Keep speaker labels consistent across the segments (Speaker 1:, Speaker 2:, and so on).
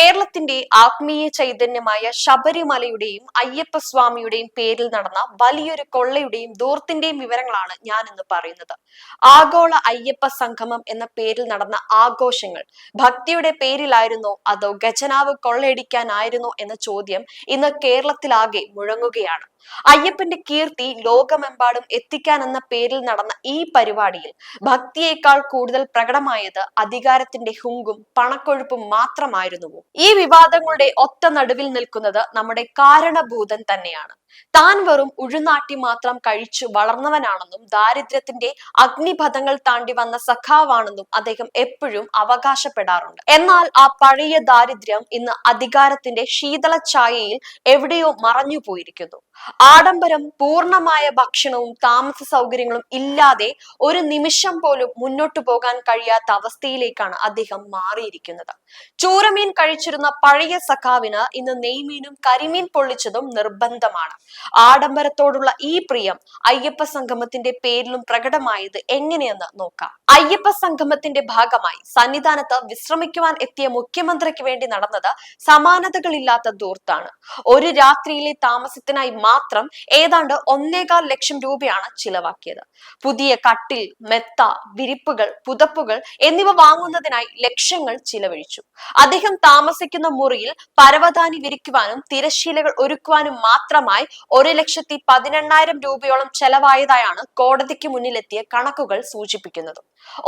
Speaker 1: കേരളത്തിന്റെ ആത്മീയ ചൈതന്യമായ ശബരിമലയുടെയും അയ്യപ്പസ്വാമിയുടെയും പേരിൽ നടന്ന വലിയൊരു കൊള്ളയുടെയും ദൂർത്തിന്റെയും വിവരങ്ങളാണ് ഞാൻ ഇന്ന് പറയുന്നത്. ആഗോള അയ്യപ്പ സംഗമം എന്ന പേരിൽ നടന്ന ആഘോഷങ്ങൾ ഭക്തിയുടെ പേരിലായിരുന്നോ അതോ ഖജനാവ് കൊള്ളയടിക്കാനായിരുന്നോ എന്ന ചോദ്യം ഇന്ന് കേരളത്തിലാകെ മുഴങ്ങുകയാണ്. അയ്യപ്പന്റെ കീർത്തി ലോകമെമ്പാടും എത്തിക്കാൻ എന്ന പേരിൽ നടന്ന ഈ പരിപാടിയിൽ ഭക്തിയേക്കാൾ കൂടുതൽ പ്രകടമായത് അധികാരത്തിന്റെ ഹുങ്കും പണക്കൊഴുപ്പും മാത്രമായിരുന്നുവോ? ഈ വിവാദങ്ങളുടെ ഒത്ത നടുവിൽ നിൽക്കുന്നത് നമ്മുടെ കാരണഭൂതൻ തന്നെയാണ്. താൻ വെറും ഉഴുനാട്ടി മാത്രം കഴിച്ചു വളർന്നവനാണെന്നും ദാരിദ്ര്യത്തിന്റെ അഗ്നിപഥങ്ങൾ താണ്ടി വന്ന സഖാവാണെന്നും അദ്ദേഹം എപ്പോഴും അവകാശപ്പെടാറുണ്ട്. എന്നാൽ ആ പഴയ ദാരിദ്ര്യം ഇന്ന് അധികാരത്തിന്റെ ശീതള ഛായയിൽ എവിടെയോ മറഞ്ഞു പോയിരിക്കുന്നു ആഡംബരം പൂർണമായ ഭക്ഷണവും താമസ സൗകര്യങ്ങളും ഇല്ലാതെ ഒരു നിമിഷം പോലും മുന്നോട്ടു പോകാൻ കഴിയാത്ത അവസ്ഥയിലേക്കാണ് അദ്ദേഹം മാറിയിരിക്കുന്നത്. ചൂരമീൻ കഴിച്ചിരുന്ന പഴയ സഖാവിന് ഇന്ന് നെയ്മീനും കരിമീൻ പൊള്ളിച്ചതും നിർബന്ധമാണ്. ആഡംബരത്തോടുള്ള ഈ പ്രിയം അയ്യപ്പ സംഗമത്തിന്റെ പേരിലും പ്രകടമായത് എങ്ങനെയെന്ന് നോക്കാം. അയ്യപ്പ സംഗമത്തിന്റെ ഭാഗമായി സന്നിധാനത്ത് വിശ്രമിക്കുവാൻ എത്തിയ മുഖ്യമന്ത്രിക്ക് വേണ്ടി നടന്നത് സമാനതകളില്ലാത്ത ദൂർത്താണ്. ഒരു രാത്രിയിലെ താമസത്തിനായി മാത്രം ഏതാണ്ട് ഒന്നേകാൽ ലക്ഷം രൂപയാണ് ചിലവാക്കിയത്. പുതിയ കട്ടിൽ മെത്ത വിരിപ്പുകൾ പുതപ്പുകൾ എന്നിവ വാങ്ങുന്നതിനായി ലക്ഷങ്ങൾ ചിലവഴിച്ചു. അദ്ദേഹം താമസിക്കുന്ന മുറിയിൽ പരവതാനി വിരിക്കുവാനും തിരശീലകൾ ഒരുക്കുവാനും മാത്രമായി ഒരു ലക്ഷത്തി പതിനെണ്ണായിരം രൂപയോളം ചെലവായതായാണ് കോടതിക്ക് മുന്നിലെത്തിയ കണക്കുകൾ സൂചിപ്പിക്കുന്നത്.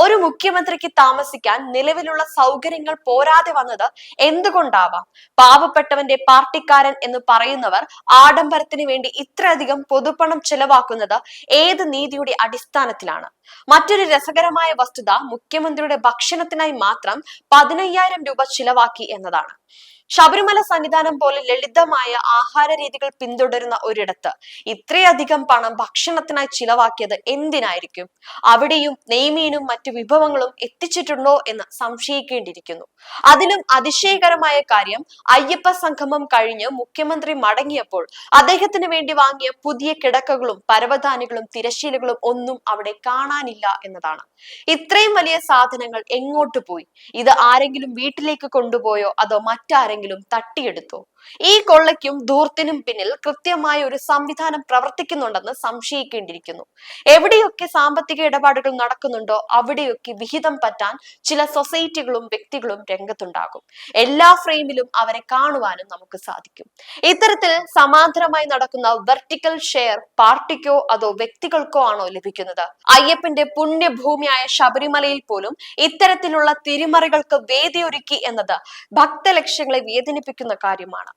Speaker 1: ഒരു മുഖ്യമന്ത്രിക്ക് താമസിക്കാൻ നിലവിലുള്ള സൗകര്യങ്ങൾ പോരാതെ വന്നത് എന്തുകൊണ്ടാവാം? പാവപ്പെട്ടവന്റെ പാർട്ടിക്കാരൻ എന്ന് പറയുന്നവർ ആഡംബരത്തിന് വേണ്ടി ഇത്രയധികം പൊതുപണം ചെലവാക്കുന്നത് ഏത് നീതിയുടെ അടിസ്ഥാനത്തിലാണ്? മറ്റൊരു രസകരമായ വസ്തുത മുഖ്യമന്ത്രിയുടെ ഭക്ഷണത്തിനായി മാത്രം പതിനയ്യായിരം രൂപ ചിലവാക്കി എന്നതാണ്. ശബരിമല സന്നിധാനം പോലെ ലളിതമായ ആഹാര രീതികൾ പിന്തുടരുന്ന ഒരിടത്ത് ഇത്രയധികം പണം ഭക്ഷണത്തിനായി ചിലവാക്കിയത് എന്തിനായിരിക്കും? അവിടെയും നെയ്മീനും മറ്റു വിഭവങ്ങളും എത്തിച്ചിട്ടുണ്ടോ എന്ന് സംശയിക്കേണ്ടിയിരിക്കുന്നു. അതിലും അതിശയകരമായ കാര്യം അയ്യപ്പ സംഗമം കഴിഞ്ഞ് മുഖ്യമന്ത്രി മടങ്ങിയപ്പോൾ അദ്ദേഹത്തിന് വേണ്ടി വാങ്ങിയ പുതിയ കിടക്കകളും പരവതാനികളും തിരശീലകളും ഒന്നും അവിടെ കാണാനില്ല എന്നതാണ്. ഇത്രയും വലിയ സാധനങ്ങൾ എങ്ങോട്ട് പോയി? ഇത് ആരെങ്കിലും വീട്ടിലേക്ക് കൊണ്ടുപോയോ? അതോ മറ്റാരെങ്കിലും തട്ടിയെടുത്തോ? ഈ കൊള്ളയ്ക്കും ധൂർത്തിനും പിന്നിൽ കൃത്യമായ ഒരു സംവിധാനം പ്രവർത്തിക്കുന്നുണ്ടെന്ന് സംശയിക്കേണ്ടിയിരിക്കുന്നു. എവിടെയൊക്കെ സാമ്പത്തിക ഇടപാടുകൾ നടക്കുന്നുണ്ടോ അവിടെയൊക്കെ വിഹിതം പറ്റാൻ ചില സൊസൈറ്റികളും വ്യക്തികളും രംഗത്തുണ്ടാകും. എല്ലാ ഫ്രെയിമിലും അവരെ കാണുവാനും നമുക്ക് സാധിക്കും. ഇത്തരത്തിൽ സമാന്തരമായി നടക്കുന്ന വെർട്ടിക്കൽ ഷെയർ പാർട്ടിക്കോ അതോ വ്യക്തികൾക്കോ ആണോ ലഭിക്കുന്നത്? അയ്യപ്പന്റെ പുണ്യഭൂമിയായ ശബരിമലയിൽ പോലും ഇത്തരത്തിലുള്ള തിരിമറികൾക്ക് വേദിയൊരുക്കി എന്നത് ഭക്തലക്ഷ്യങ്ങളെ വേദനിപ്പിക്കുന്ന കാര്യമാണ്.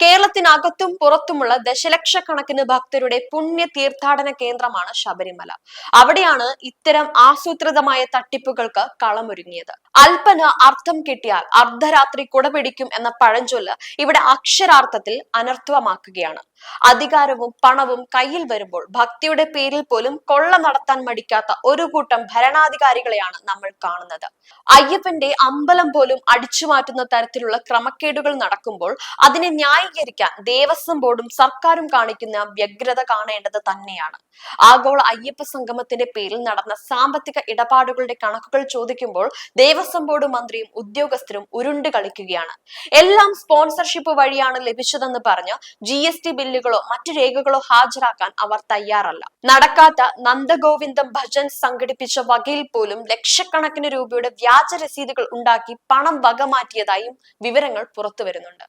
Speaker 1: കേരളത്തിനകത്തും പുറത്തുമുള്ള ദശലക്ഷക്കണക്കിന് ഭക്തരുടെ പുണ്യ തീർത്ഥാടന കേന്ദ്രമാണ് ശബരിമല. അവിടെയാണ് ഇത്തരം ആസൂത്രിതമായ തട്ടിപ്പുകൾക്ക് കളമൊരുങ്ങിയത്. അല്പന അർത്ഥം കിട്ടിയാൽ അർദ്ധരാത്രി കുടപിടിക്കും എന്ന പഴഞ്ചൊല്ല് ഇവിടെ അക്ഷരാർത്ഥത്തിൽ അനർത്ഥമാക്കുകയാണ്. അധികാരവും പണവും കയ്യിൽ വരുമ്പോൾ ഭക്തിയുടെ പേരിൽ പോലും കൊള്ള നടത്താൻ മടിക്കാത്ത ഒരു കൂട്ടം ഭരണാധികാരികളെയാണ് നമ്മൾ കാണുന്നത്. അയ്യപ്പന്റെ അമ്പലം പോലും അടിച്ചു മാറ്റുന്ന തരത്തിലുള്ള ക്രമക്കേടുകൾ നടക്കുമ്പോൾ അതിനെ ന്യായീകരിക്കാൻ ദേവസ്വം ബോർഡും സർക്കാരും കാണിക്കുന്ന വ്യഗ്രത കാണേണ്ടത് തന്നെയാണ്. ആഗോള അയ്യപ്പ സംഗമത്തിന്റെ പേരിൽ നടന്ന സാമ്പത്തിക ഇടപാടുകളുടെ കണക്കുകൾ ചോദിക്കുമ്പോൾ ദേവസ്വം ബോർഡ് മന്ത്രിയും ഉദ്യോഗസ്ഥരും ഉരുണ്ട് കളിക്കുകയാണ്. എല്ലാം സ്പോൺസർഷിപ്പ് വഴിയാണ് ലഭിച്ചതെന്ന് പറഞ്ഞ് ജി എസ് ടി ബില്ലുകളോ മറ്റു രേഖകളോ ഹാജരാക്കാൻ അവർ തയ്യാറല്ല. നടക്കാത്ത നന്ദഗോവിന്ദം ഭജൻ സംഘടിപ്പിച്ച വകയിൽ പോലും ലക്ഷക്കണക്കിന് രൂപയുടെ വ്യാജ രസീതുകൾ ഉണ്ടാക്കി പണം വകമാറ്റിയതായും വിവരങ്ങൾ പുറത്തു വരുന്നുണ്ട്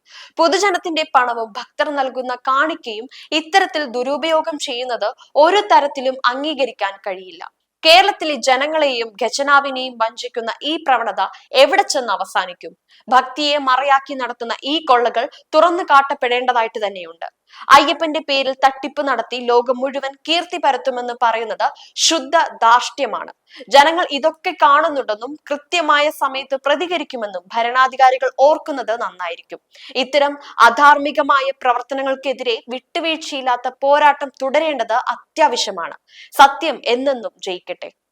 Speaker 1: പൊതുജനത്തിന്റെ പണവും ഭക്തർ നൽകുന്ന കാണിക്കയും ഇത്തരത്തിൽ ദുരുപയോഗം ചെയ്യുന്നത് ഒരു തരത്തിലും അംഗീകരിക്കാൻ കഴിയില്ല. കേരളത്തിലെ ജനങ്ങളെയും ഖജനാവിനെയും വഞ്ചിക്കുന്ന ഈ പ്രവണത എവിടെ ചെന്ന് അവസാനിക്കും? ഭക്തിയെ മറയാക്കി നടത്തുന്ന ഈ കൊള്ളകൾ തുറന്നു കാട്ടപ്പെടേണ്ടതായിട്ട് തന്നെയുണ്ട്. അയ്യപ്പന്റെ പേരിൽ തട്ടിപ്പ് നടത്തി ലോകം മുഴുവൻ കീർത്തി പരത്തുമെന്ന് പറയുന്നത് ശുദ്ധ ധാർഷ്ട്യമാണ്. ജനങ്ങൾ ഇതൊക്കെ കാണുന്നുണ്ടെന്നും കൃത്യമായ സമയത്ത് പ്രതികരിക്കുമെന്നും ഭരണാധികാരികൾ ഓർക്കുന്നത് നന്നായിരിക്കും. ഇത്തരം അധാർമികമായ പ്രവർത്തനങ്ങൾക്കെതിരെ വിട്ടുവീഴ്ചയില്ലാത്ത പോരാട്ടം തുടരേണ്ടത് അത്യാവശ്യമാണ്. സത്യം എന്നെന്നും ജയിക്കട്ടെ. architect